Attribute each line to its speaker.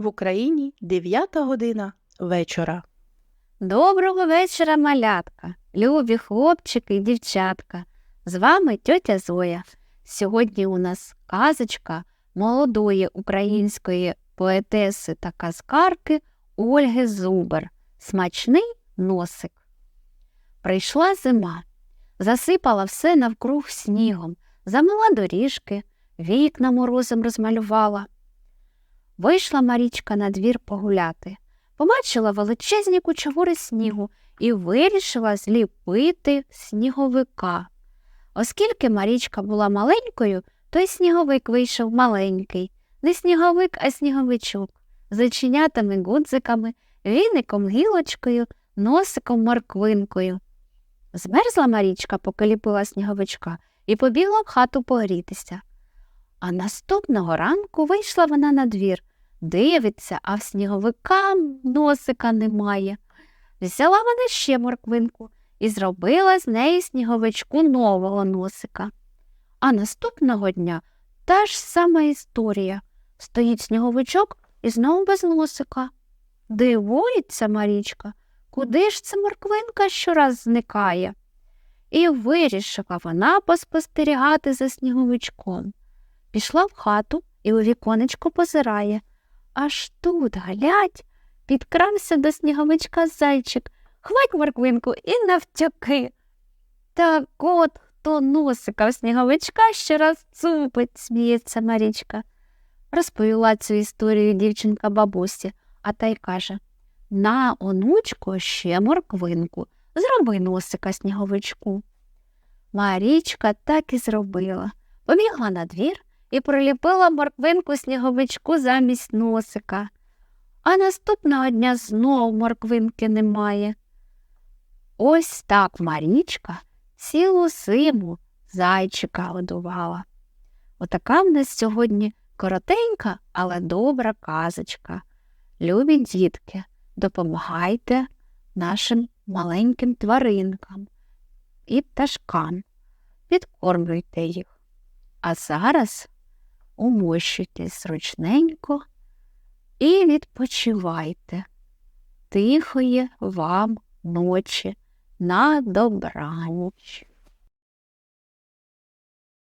Speaker 1: В Україні 9 година вечора.
Speaker 2: Доброго вечора, малятка, любі хлопчики і дівчатка. З вами тьотя Зоя. Сьогодні у нас казочка молодої української поетеси та казкарки Ольги Зубер. Смачний носик. Прийшла зима, засипала все навкруг снігом, замила доріжки, вікна морозом розмалювала. Вийшла Марічка на двір погуляти побачила величезні кучугури снігу і вирішила зліпити сніговика. Оскільки Марічка була маленькою, то й сніговик вийшов маленький, не сніговик, а сніговичок, з оченятами гудзиками, віником гілочкою, носиком морквинкою. Змерзла Марічка, поки ліпила сніговичка, і побігла в хату погрітися. А наступного ранку вийшла вона на двір, Дивиться, а в сніговика носика немає. Взяла вона ще морквинку і зробила з неї сніговичку нового носика. А наступного дня та ж сама історія. Стоїть сніговичок і знову без носика. Дивується Марічка, куди ж ця морквинка щораз зникає? І вирішила вона поспостерігати за сніговичком. Пішла в хату і у віконечко позирає. Аж тут, глядь, підкрався до сніговичка зайчик, хвать морквинку і навтяки. Так от хто носика в сніговичка ще раз цупить, сміється Марічка. Розповіла цю історію дівчинка бабусі, а та й каже На, онучко, ще морквинку, зроби носика сніговичку. Марічка так і зробила. Побігла на двір і приліпила морквинку сніговичку замість носика. А наступного дня знов морквинки немає. Ось так Марічка цілу зиму зайчика годувала. Отака в нас сьогодні коротенька, але добра казочка. Любі дітки, допомагайте нашим маленьким тваринкам і пташкам, підкормлюйте їх. А зараз умощуйтесь ручненько і відпочивайте. Тихої вам ночі на добраніч.